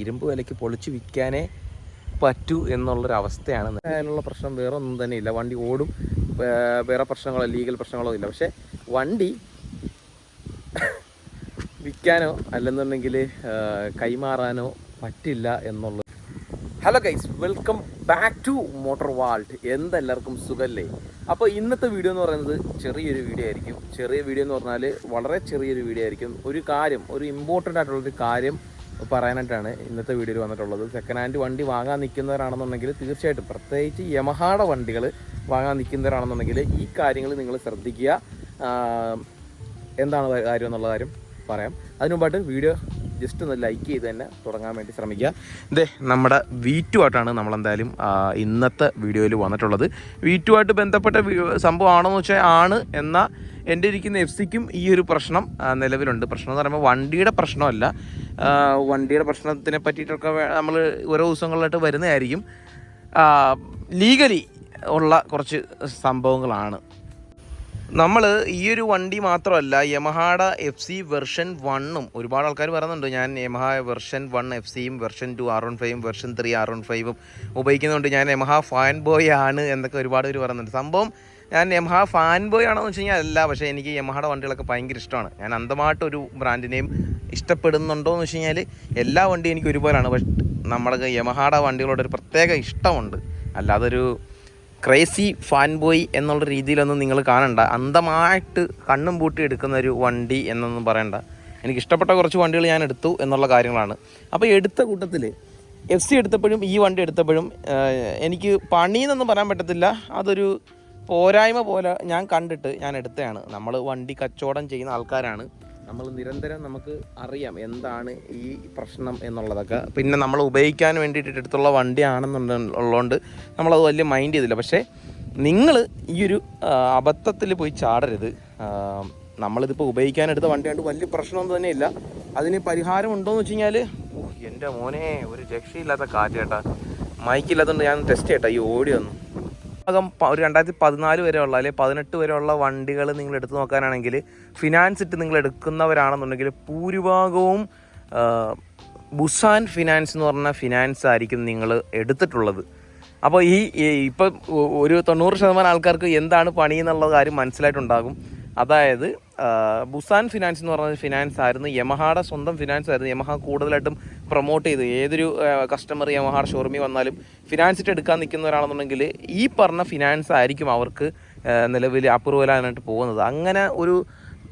ഇരുമ്പ് വിലയ്ക്ക് പൊളിച്ച് വിൽക്കാനേ പറ്റൂ എന്നുള്ളൊരവസ്ഥയാണ്. അതിനുള്ള പ്രശ്നം വേറെ ഒന്നും തന്നെ ഇല്ല. വണ്ടി ഓടും. വേറെ പ്രശ്നങ്ങളോ ലീഗൽ പ്രശ്നങ്ങളോ ഇല്ല. പക്ഷേ വണ്ടി വിൽക്കാനോ അല്ലെന്നുണ്ടെങ്കിൽ കൈമാറാനോ പറ്റില്ല എന്നുള്ളത്. Hello guys welcome back to motor vault എന്തെല്ലാവർക്കും സുഖല്ലേ? അപ്പോൾ ഇന്നത്തെ വീഡിയോ എന്ന് പറയുന്നത് ചെറിയൊരു വീഡിയോ ആയിരിക്കും. ചെറിയ വീഡിയോ എന്ന് പറഞ്ഞാൽ വളരെ ചെറിയൊരു വീഡിയോ ആയിരിക്കും. ഒരു കാര്യം ഒരു ഇമ്പോർട്ടന്റ് ആയിട്ടുള്ളൊരു കാര്യം പറയാനായിട്ടാണ് ഇന്നത്തെ വീഡിയോയിൽ വന്നിട്ടുള്ളത്. സെക്കൻഡ് ഹാൻഡ് വണ്ടി വാങ്ങാൻ നിൽക്കുന്നവരാണെന്നുണ്ടെങ്കിൽ തീർച്ചയായിട്ടും പ്രത്യേകിച്ച് യമഹാടെ വണ്ടികൾ വാങ്ങാൻ നിൽക്കുന്നവരാണെന്നുണ്ടെങ്കിൽ ഈ കാര്യങ്ങൾ നിങ്ങൾ ശ്രദ്ധിക്കുക. എന്താണ് കാര്യം എന്നുള്ള കാര്യം പറയാം. അതിനുമുമ്പായിട്ട് വീഡിയോ ജസ്റ്റ് ഒന്ന് ലൈക്ക് ചെയ്ത് തന്നെ തുടങ്ങാൻ വേണ്ടി ശ്രമിക്കുക. ഇതേ നമ്മുടെ വി ടു ആയിട്ടാണ് നമ്മളെന്തായാലും ഇന്നത്തെ വീഡിയോയിൽ വന്നിട്ടുള്ളത്. വി ടു ആയിട്ട് ബന്ധപ്പെട്ട സംഭവമാണോ എന്ന് വെച്ചാൽ ആണ് എന്നാൽ എന്റെ ഇരിക്കുന്ന എഫ് സിക്കും ഈ ഒരു പ്രശ്നം നിലവിലുണ്ട്. പ്രശ്നം എന്ന് പറയുമ്പോൾ വണ്ടിയുടെ പ്രശ്നമല്ല. വണ്ടിയുടെ പ്രശ്നത്തിനെ പറ്റിയിട്ടൊക്കെ നമ്മൾ ഓരോ ദിവസങ്ങളിലായിട്ട് വരുന്നതായിരിക്കും. ലീഗലി ഉള്ള കുറച്ച് സംഭവങ്ങളാണ്. നമ്മൾ ഈ ഒരു വണ്ടി മാത്രമല്ല യമഹാഡ എഫ് സി വെർഷൻ വണ്ണും ഒരുപാട് ആൾക്കാർ പറയുന്നുണ്ട്. ഞാൻ യമഹ വെർഷൻ വൺ എഫ് സിയും വെർഷൻ ടു ആർ വൺ ഫൈവും വെർഷൻ ത്രീ ആർ വൺ ഫൈവും ഉപയോഗിക്കുന്നുണ്ട്. ഞാൻ യമഹ ഫാൻ ബോയ് ആണ് എന്നൊക്കെ ഒരുപാട് പേര് പറയുന്നുണ്ട്. സംഭവം ഞാൻ യമഹ ഫാൻ ബോയ് ആണോ എന്ന് വെച്ച് കഴിഞ്ഞാൽ അല്ല പക്ഷേ എനിക്ക് യമഹയുടെ വണ്ടികളൊക്കെ ഭയങ്കര ഇഷ്ടമാണ്. ഞാൻ അന്ധമായിട്ടൊരു ബ്രാൻഡിനെയും ഇഷ്ടപ്പെടുന്നുണ്ടോ എന്ന് വെച്ച് കഴിഞ്ഞാൽ എല്ലാ വണ്ടിയും എനിക്ക് ഒരുപോലെയാണ്. പക്ഷേ നമ്മുടെ യമഹയുടെ വണ്ടികളോട് ഒരു പ്രത്യേക ഇഷ്ടമുണ്ട്. അല്ലാതെ ഒരു ക്രേസി ഫാൻ ബോയ് എന്നുള്ള രീതിയിലൊന്നും നിങ്ങൾ കാണണ്ട. അന്ധമായിട്ട് കണ്ണും പൂട്ടി എടുക്കുന്ന ഒരു വണ്ടി എന്നൊന്നും പറയണ്ട. എനിക്ക് ഇഷ്ടപ്പെട്ട കുറച്ച് വണ്ടികൾ ഞാൻ എടുത്തു എന്നുള്ള കാര്യങ്ങളാണ്. അപ്പോൾ എടുത്ത കൂട്ടത്തിൽ എഫ് സി എടുത്തപ്പോഴും ഈ വണ്ടി എടുത്തപ്പോഴും എനിക്ക് പണിയെന്നൊന്നും പറയാൻ പറ്റത്തില്ല. അതൊരു പോരായ്മ പോലെ ഞാൻ കണ്ടിട്ട് ഞാൻ എടുത്തതാണ് നമ്മൾ വണ്ടി കച്ചവടം ചെയ്യുന്ന ആൾക്കാരാണ്. നമ്മൾ നിരന്തരം നമുക്ക് അറിയാം എന്താണ് ഈ പ്രശ്നം എന്നുള്ളതൊക്കെ. പിന്നെ നമ്മൾ ഉപയോഗിക്കാൻ വേണ്ടിയിട്ട് എടുത്തുള്ള വണ്ടിയാണെന്നുണ്ട് ഉള്ളതുകൊണ്ട് നമ്മളത് വലിയ മൈൻഡ് ചെയ്തില്ല. പക്ഷേ നിങ്ങൾ ഈ ഒരു അബദ്ധത്തിൽ പോയി ചാടരുത്. നമ്മളിതിപ്പോൾ ഉപയോഗിക്കാനെടുത്ത വണ്ടിയാണ്ട് വലിയ പ്രശ്നമൊന്നും തന്നെ ഇല്ല അതിന് പരിഹാരം ഉണ്ടോയെന്ന് വെച്ച് കഴിഞ്ഞാൽ എന്റെ മോനെ ഒരു രക്ഷയില്ലാത്ത കാറ്റ് കേട്ടാ. മൈക്കില്ലാത്തതുകൊണ്ട് ഞാൻ ടെസ്റ്റ് ചെയ്യട്ടെ. ഈ ഓടി വന്നു. പ- ഒരു രണ്ടായിരത്തി പതിനാല് വരെ ഉള്ള അല്ലെങ്കിൽ പതിനെട്ട് വരെ ഉള്ള വണ്ടികൾ നിങ്ങൾ എടുത്തു നോക്കാനാണെങ്കിൽ ഫിനാൻസ് ഇട്ട് നിങ്ങൾ എടുക്കുന്നവരാണെന്നുണ്ടെങ്കിൽ ഭൂരിഭാഗവും ബുസാൻ ഫിനാൻസ് എന്ന് പറഞ്ഞ ഫിനാൻസ് ആയിരിക്കും നിങ്ങൾ എടുത്തിട്ടുള്ളത്. അപ്പോൾ ഈ- ഇപ്പം ഒരു തൊണ്ണൂറ് ശതമാനം ആൾക്കാർക്ക് എന്താണ് പണി എന്നുള്ള കാര്യം മനസ്സിലായിട്ടുണ്ടാകും. അതായത് ബുസാൻ ഫിനാൻസ് എന്ന് പറഞ്ഞ ഫിനാൻസ് ആയിരുന്നു യമഹയുടെ സ്വന്തം ഫിനാൻസ് ആയിരുന്നു യമഹ കൂടുതലായിട്ടും പ്രൊമോട്ട് ചെയ്ത്. ഏതൊരു കസ്റ്റമർ യമഹാർ ഷോറൂമിൽ വന്നാലും ഫിനാൻസ് ഇട്ട് എടുക്കാൻ നിൽക്കുന്നവരാണെന്നുണ്ടെങ്കിൽ ഈ പറഞ്ഞ ഫിനാൻസ് ആയിരിക്കും അവർക്ക് നിലവിൽ അപ്രൂവൽ ആയിട്ട് പോകുന്നത്. അങ്ങനെ ഒരു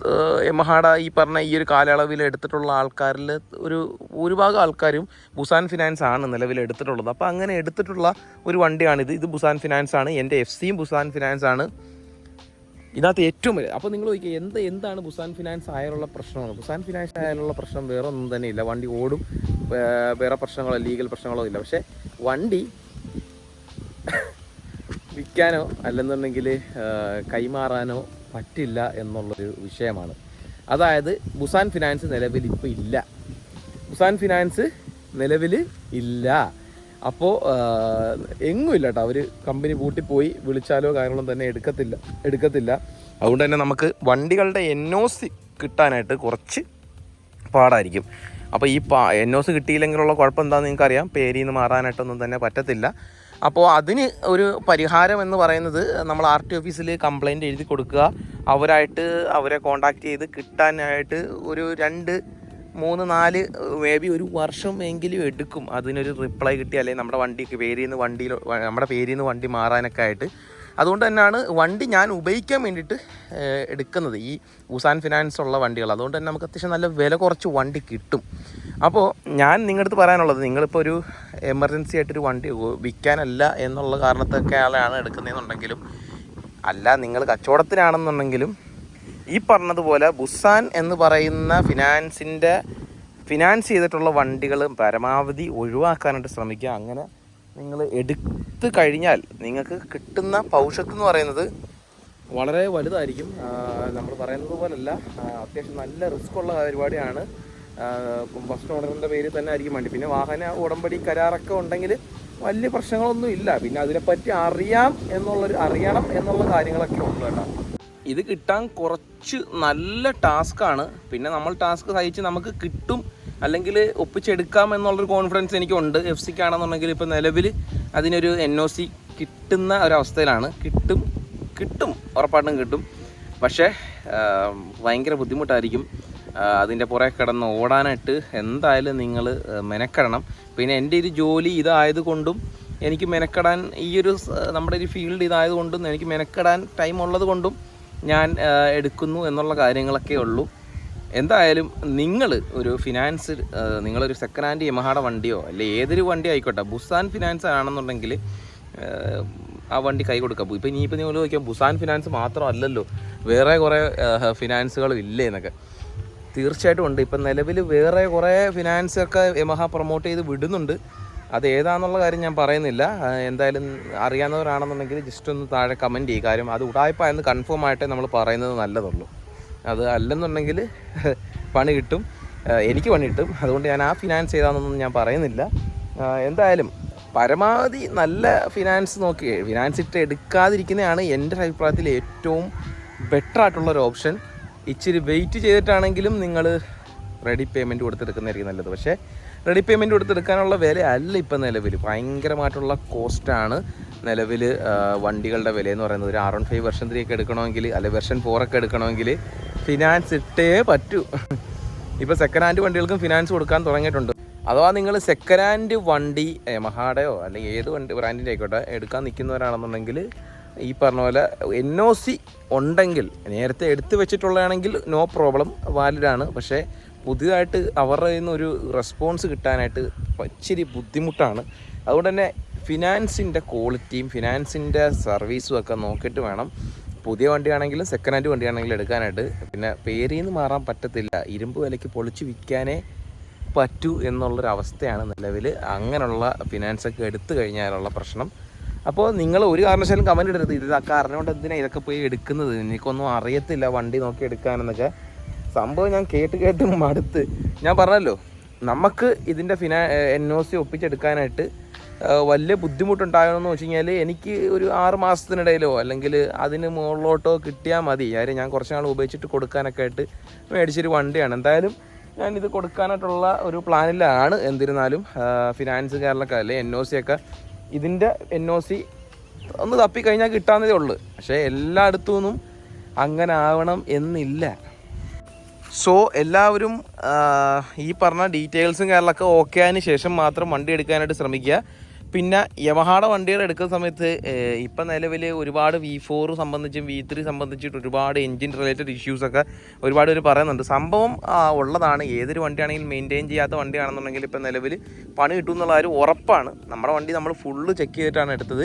ഏഹ് യമഹാട ഈ പറഞ്ഞ ഈ ഒരു കാലയളവിൽ എടുത്തിട്ടുള്ള ആൾക്കാരിൽ ഒരു ഭൂരിഭാഗം ആൾക്കാരും ബുസാൻ ഫിനാൻസ് ആണ് നിലവിൽ എടുത്തിട്ടുള്ളത്. അപ്പോൾ അങ്ങനെ എടുത്തിട്ടുള്ള ഒരു വണ്ടിയാണിത് ഇത്. ബുസാൻ ഫിനാൻസ് ആണ്. എന്റെ എഫ് സിയും ബുസാൻ ഫിനാൻസ് ആണ്. ഇതിനകത്ത് ഏറ്റവും വലിയ അപ്പോൾ നിങ്ങൾ ചോദിക്കുക എന്ത് എന്താണ് ബുസാൻ ഫിനാൻസ് ആയാലുള്ള പ്രശ്നമാണ് ബുസാൻ ഫിനാൻസ് ആയാലുള്ള പ്രശ്നം വേറെ ഒന്നും തന്നെ ഇല്ല വണ്ടി ഓടും വേറെ പ്രശ്നങ്ങളോ ലീഗൽ പ്രശ്നങ്ങളോ ഇല്ല. പക്ഷേ വണ്ടി വിൽക്കാനോ അല്ലെന്നുണ്ടെങ്കിൽ കൈമാറാനോ പറ്റില്ല എന്നുള്ളൊരു വിഷയമാണ്. അതായത് ബുസാൻ ഫിനാൻസ് നിലവിൽ ഇപ്പോൾ ഇല്ല. ബുസാൻ ഫിനാൻസ് നിലവിൽ ഇല്ല. അപ്പോൾ എങ്ങും ഇല്ല കേട്ടോ അവർ കമ്പനി പൂട്ടിപ്പോയി വിളിച്ചാലോ കാര്യങ്ങളും തന്നെ എടുക്കത്തില്ല എടുക്കത്തില്ല. അതുകൊണ്ട് തന്നെ നമുക്ക് വണ്ടികളുടെ എൻ ഒ സി കിട്ടാനായിട്ട് കുറച്ച് പാടായിരിക്കും. അപ്പോൾ ഈ പാ എൻ ഒസ് കിട്ടിയില്ലെങ്കിലുള്ള കുഴപ്പം എന്താണെന്ന് നിങ്ങൾക്കറിയാം. പേരിൽ നിന്ന് മാറാനായിട്ടൊന്നും തന്നെ പറ്റത്തില്ല. അപ്പോൾ അതിന് ഒരു പരിഹാരം എന്ന് പറയുന്നത് നമ്മൾ ആർ ടി ഓഫീസിൽ കംപ്ലയിന്റ് എഴുതി കൊടുക്കുക. അവരായിട്ട് അവരെ കോണ്ടാക്ട് ചെയ്ത് കിട്ടാനായിട്ട് ഒരു രണ്ട് മൂന്ന് നാല് മേ ബി ഒരു വർഷം എങ്കിലും എടുക്കും. അതിനൊരു റിപ്ലൈ കിട്ടി. അല്ലെങ്കിൽ നമ്മുടെ വണ്ടിക്ക് പേരിൽ നിന്ന് വണ്ടിയിൽ നമ്മുടെ പേരിൽ നിന്ന് വണ്ടി മാറാനൊക്കെ ആയിട്ട്. അതുകൊണ്ട് തന്നെയാണ് വണ്ടി ഞാൻ ഉപയോഗിക്കാൻ വേണ്ടിയിട്ട് എടുക്കുന്നത്. ഈ ഉസാൻ ഫിനാൻസ് ഉള്ള വണ്ടികൾ. അതുകൊണ്ട് തന്നെ നമുക്ക് അത്യാവശ്യം നല്ല വില കുറച്ച് വണ്ടി കിട്ടും. അപ്പോൾ ഞാൻ നിങ്ങളുടെ അടുത്ത് പറയാനുള്ളത് നിങ്ങളിപ്പോൾ ഒരു എമർജൻസി ആയിട്ടൊരു വണ്ടി വിൽക്കാനല്ല എന്നുള്ള കാരണത്തൊക്കെയാണ് എടുക്കുന്നതെന്നുണ്ടെങ്കിലും അല്ല നിങ്ങൾ കച്ചവടത്തിനാണെന്നുണ്ടെങ്കിലും ഈ പറഞ്ഞതുപോലെ ബുസാൻ എന്ന് പറയുന്ന ഫിനാൻസിന്റെ ഫിനാൻസ് ചെയ്തിട്ടുള്ള വണ്ടികൾ പരമാവധി ഒഴിവാക്കാനായിട്ട് ശ്രമിക്കുക. അങ്ങനെ നിങ്ങൾ എടുത്ത് കഴിഞ്ഞാൽ നിങ്ങൾക്ക് കിട്ടുന്ന പൗഷത്ത് എന്ന് പറയുന്നത് വളരെ വലുതായിരിക്കും. നമ്മൾ പറയുന്നത് പോലല്ല. അത്യാവശ്യം നല്ല റിസ്ക് ഉള്ള പരിപാടിയാണ്. ഫസ്റ്റ് ഓണറിന്റെ പേര് തന്നെ ആയിരിക്കും വണ്ടി. പിന്നെ വാഹന ഉടമ്പടി കരാറൊക്കെ ഉണ്ടെങ്കിൽ വലിയ പ്രശ്നങ്ങളൊന്നും ഇല്ല. പിന്നെ അതിനെപ്പറ്റി അറിയാം എന്നുള്ളൊരു അറിയണം എന്നുള്ള കാര്യങ്ങളൊക്കെ ഉള്ളു കേട്ടോ. ഇത് കിട്ടാൻ കുറച്ച് നല്ല ടാസ്ക്കാണ് പിന്നെ നമ്മൾ ടാസ്ക് സഹിച്ച് നമുക്ക് കിട്ടും അല്ലെങ്കിൽ ഒപ്പിച്ചെടുക്കാം എന്നുള്ളൊരു കോൺഫിഡൻസ് എനിക്കുണ്ട്. എഫ് സിക്ക് ആണെന്നുണ്ടെങ്കിൽ ഇപ്പോൾ നിലവിൽ അതിനൊരു എൻ ഒ സി കിട്ടുന്ന ഒരവസ്ഥയിലാണ്. കിട്ടും കിട്ടും. ഉറപ്പായിട്ടും കിട്ടും. പക്ഷേ ഭയങ്കര ബുദ്ധിമുട്ടായിരിക്കും. അതിന്റെ പുറകെ കിടന്ന് ഓടാനായിട്ട് എന്തായാലും നിങ്ങൾ മെനക്കെടണം. പിന്നെ എന്റെ ഒരു ജോലി ഇതായതുകൊണ്ടും എനിക്ക് മെനക്കെടാൻ ഈ ഒരു നമ്മുടെ ഒരു ഫീൽഡ് ഇതായതുകൊണ്ടും എനിക്ക് മെനക്കെടാൻ ടൈം ഉള്ളത് കൊണ്ടും ഞാൻ എടുക്കുന്നു എന്നുള്ള കാര്യങ്ങളൊക്കെ ഉള്ളൂ. എന്തായാലും നിങ്ങൾ ഒരു ഫിനാൻസ് നിങ്ങളൊരു സെക്കൻഡ് ഹാൻഡ് യമഹാടെ വണ്ടിയോ അല്ലെ ഏതൊരു വണ്ടി ആയിക്കോട്ടെ ബുസാൻ ഫിനാൻസ് ആണെന്നുണ്ടെങ്കിൽ ആ, വണ്ടി കൈ കൊടുക്കാം. ഇപ്പം ഇനിയിപ്പോൾ നിങ്ങൾ ചോദിക്കാം ബുസാൻ ഫിനാൻസ് മാത്രമല്ലല്ലോ വേറെ കുറേ ഫിനാൻസുകളും ഇല്ലേ എന്നൊക്കെ. തീർച്ചയായിട്ടും ഉണ്ട്. ഇപ്പം നിലവിൽ വേറെ കുറേ ഫിനാൻസൊക്കെ യമഹ പ്രൊമോട്ട് ചെയ്ത് വിടുന്നുണ്ട്. അത് ഏതാണെന്നുള്ള കാര്യം ഞാൻ പറയുന്നില്ല. എന്തായാലും അറിയാവുന്നവരാണെന്നുണ്ടെങ്കിൽ ജസ്റ്റ് ഒന്ന് താഴെ കമന്റ് ചെയ്യും കാര്യം അത് ഉടായ്പ എന്ന് കൺഫേം ആയിട്ടേ നമ്മൾ പറയുന്നത് നല്ലതുള്ളൂ. അത് അല്ലെന്നുണ്ടെങ്കിൽ പണി കിട്ടും. എനിക്ക് പണി കിട്ടും. അതുകൊണ്ട് ഞാൻ ആ ഫിനാൻസ് ചെയ്താണെന്നൊന്നും ഞാൻ പറയുന്നില്ല. എന്തായാലും പരമാവധി നല്ല ഫിനാൻസ് നോക്കി. ഫിനാൻസ് ഇട്ട് എടുക്കാതിരിക്കുന്നതാണ് എന്റെ അഭിപ്രായത്തിൽ ഏറ്റവും ബെറ്റർ ആയിട്ടുള്ള ഒരു ഓപ്ഷൻ ഇച്ചിരി വെയിറ്റ് ചെയ്തിട്ടാണെങ്കിലും നിങ്ങൾ റെഡി പേയ്മെന്റ് കൊടുത്തെടുക്കുന്നതായിരിക്കും നല്ലത്. പക്ഷേ റെഡി പേയ്മെന്റ് കൊടുത്തെടുക്കാനുള്ള വില അല്ല ഇപ്പം നിലവിൽ. ഭയങ്കരമായിട്ടുള്ള കോസ്റ്റാണ് നിലവിൽ വണ്ടികളുടെ വില എന്ന് പറയുന്നത് ഒരു R one five version three ഒക്കെ എടുക്കണമെങ്കിൽ അല്ലെ വെർഷൻ ഫോർ ഒക്കെ എടുക്കണമെങ്കിൽ ഫിനാൻസ് ഇട്ടേ പറ്റൂ. ഇപ്പോൾ സെക്കൻഡ് ഹാൻഡ് വണ്ടികൾക്കും ഫിനാൻസ് കൊടുക്കാൻ തുടങ്ങിയിട്ടുണ്ട്. അഥവാ നിങ്ങൾ സെക്കൻഡ് ഹാൻഡ് വണ്ടി മഹാടയോ അല്ലെങ്കിൽ ഏത് വണ്ടി ബ്രാൻഡിന്റെ ആയിക്കോട്ടെ എടുക്കാൻ നിൽക്കുന്നവരാണെന്നുണ്ടെങ്കിൽ ഈ പറഞ്ഞ പോലെ എൻ ഒ സി ഉണ്ടെങ്കിൽ നേരത്തെ എടുത്തു വെച്ചിട്ടുള്ളതാണെങ്കിൽ നോ പ്രോബ്ലം വാലിഡാണ് പക്ഷേ പുതിയതായിട്ട് അവരുടെ നിന്ന് ഒരു റെസ്പോൺസ് കിട്ടാനായിട്ട് ഇച്ചിരി ബുദ്ധിമുട്ടാണ്. അതുകൊണ്ട് തന്നെ ഫിനാൻസിന്റെ ക്വാളിറ്റിയും ഫിനാൻസിന്റെ സർവീസും ഒക്കെ നോക്കിയിട്ട് വേണം. പുതിയ വണ്ടിയാണെങ്കിലും സെക്കൻഡ് ഹാൻഡ് വണ്ടിയാണെങ്കിലും എടുക്കാനായിട്ട്. പിന്നെ പേരിൽ നിന്ന് മാറാൻ പറ്റത്തില്ല. ഇരുമ്പ് വിലയ്ക്ക് പൊളിച്ച് വിൽക്കാനേ പറ്റൂ എന്നുള്ളൊരവസ്ഥയാണ് നിലവിൽ അങ്ങനെയുള്ള ഫിനാൻസൊക്കെ എടുത്തു കഴിഞ്ഞാലുള്ള പ്രശ്നം. അപ്പോൾ നിങ്ങൾ ഒരു കാരണവശാലും കമന്റ് ഇടരുത്. ഇത് ആ കാരണം കൊണ്ട് എന്തിനാണ് ഇതൊക്കെ പോയി എടുക്കുന്നത്? എനിക്കൊന്നും അറിയത്തില്ല വണ്ടി നോക്കി എടുക്കാനെന്നൊക്കെ. സംഭവം ഞാൻ കേട്ട് കേട്ട് മടുത്ത്. ഞാൻ പറഞ്ഞല്ലോ നമുക്ക് ഇതിന്റെ ഫിനാ എൻ ഒ സി ഒപ്പിച്ചെടുക്കാനായിട്ട് വലിയ ബുദ്ധിമുട്ടുണ്ടാകണമെന്ന് വെച്ച് കഴിഞ്ഞാൽ എനിക്ക് ഒരു ആറ് മാസത്തിനിടയിലോ അല്ലെങ്കിൽ അതിന് മുകളിലോട്ടോ കിട്ടിയാൽ മതി. കാര്യം ഞാൻ കുറച്ച് നാൾ ഉപയോഗിച്ചിട്ട് കൊടുക്കാനൊക്കെ ആയിട്ട് മേടിച്ചൊരു വണ്ടിയാണ്. എന്തായാലും ഞാൻ ഇത് കൊടുക്കാനായിട്ടുള്ള ഒരു പ്ലാനിലാണ്. എന്നിരുന്നാലും ഫിനാൻസ് കേരളക്ക അല്ലെ എൻ ഒ സി ഒക്കെ ഇതിന്റെ എൻ ഒ സി ഒന്ന് തപ്പിക്കഴിഞ്ഞാൽ കിട്ടാവുന്നതേ ഉള്ളൂ. പക്ഷേ എല്ലായിടത്തു നിന്നും അങ്ങനെ ആവണം എന്നില്ല. സോ എല്ലാവരും ഈ പറഞ്ഞ ഡീറ്റെയിൽസും കാര്യങ്ങളൊക്കെ ഓക്കെ ആയതിനു ശേഷം മാത്രം വണ്ടി എടുക്കാനായിട്ട് ശ്രമിക്കുക. പിന്നെ യമഹാടെ വണ്ടികൾ എടുക്കുന്ന സമയത്ത് ഇപ്പം നിലവിൽ ഒരുപാട് വി ഫോർ സംബന്ധിച്ചും വി ത്രീ സംബന്ധിച്ചിട്ട് ഒരുപാട് എൻജിൻ റിലേറ്റഡ് ഇഷ്യൂസൊക്കെ ഒരുപാട് പേര് പറയുന്നുണ്ട്. സംഭവം ഉള്ളതാണ്. ഏതൊരു വണ്ടിയാണെങ്കിലും മെയിന്റെയിൻ ചെയ്യാത്ത വണ്ടിയാണെന്നുണ്ടെങ്കിൽ ഇപ്പം നിലവിൽ പണി കിട്ടും എന്നുള്ള ഒരു ഉറപ്പാണ്. നമ്മുടെ വണ്ടി നമ്മൾ ഫുള്ള് ചെക്ക് ചെയ്തിട്ടാണ് എടുത്തത്.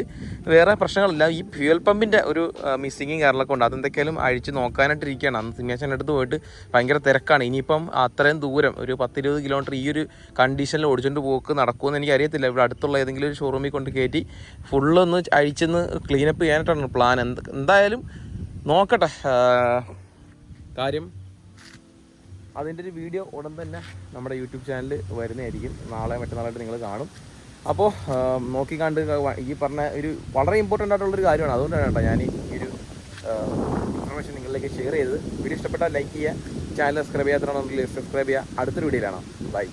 വേറെ പ്രശ്നങ്ങളില്ല. ഈ ഫ്യൂൽ പമ്പിന്റെ ഒരു മിസ്സിങ്ങും കാര്യങ്ങളൊക്കെ ഉണ്ട്. അതെന്തൊക്കെയാലും അഴിച്ച് നോക്കാനായിട്ടിരിക്കുകയാണ്. അന്ന് സിംഹാശന്റെ അടുത്ത് പോയിട്ട് ഭയങ്കര തിരക്കാണ്. ഇനിയിപ്പം അത്രയും ദൂരം ഒരു പത്തിരുപത് കിലോമീറ്റർ ഈ ഒരു കണ്ടീഷനിൽ ഓടിച്ചുകൊണ്ട് പോക്ക് നടക്കുമെന്ന് എനിക്ക് അറിയത്തില്ല ഇവിടെ അടുത്തുള്ള ഏതെങ്കിലും ഒരു ഷോറൂമിൽ കൊണ്ട് കയറ്റി ഫുള്ളൊന്ന് അഴിച്ചെന്ന് ക്ലീനപ്പ് ചെയ്യാനായിട്ടാണ് പ്ലാൻ എന്ത് എന്തായാലും നോക്കട്ടെ കാര്യം അതിന്റെ ഒരു വീഡിയോ ഉടൻ തന്നെ നമ്മുടെ യൂട്യൂബ് ചാനലിൽ വരുന്നതായിരിക്കും. നാളെ മറ്റന്നാളായിട്ട് നിങ്ങൾ കാണും. അപ്പോൾ നോക്കി ഈ പറഞ്ഞ ഒരു വളരെ ഇമ്പോർട്ടന്റ് ആയിട്ടുള്ളൊരു കാര്യമാണ്. അതുകൊണ്ടാണ് കേട്ടോ ഞാൻ ഈ ഒരു ഇൻഫർമേഷൻ നിങ്ങളിലേക്ക് ഷെയർ ചെയ്തത്. വീഡിയോ ഇഷ്ടപ്പെട്ടാൽ ലൈക്ക് ചെയ്യുക ചാനൽ സബ്സ്ക്രൈബ് ചെയ്യാത്തതാണെങ്കിൽ സബ്സ്ക്രൈബ് ചെയ്യുക. അടുത്തൊരു വീഡിയോയിലാണ് ബൈ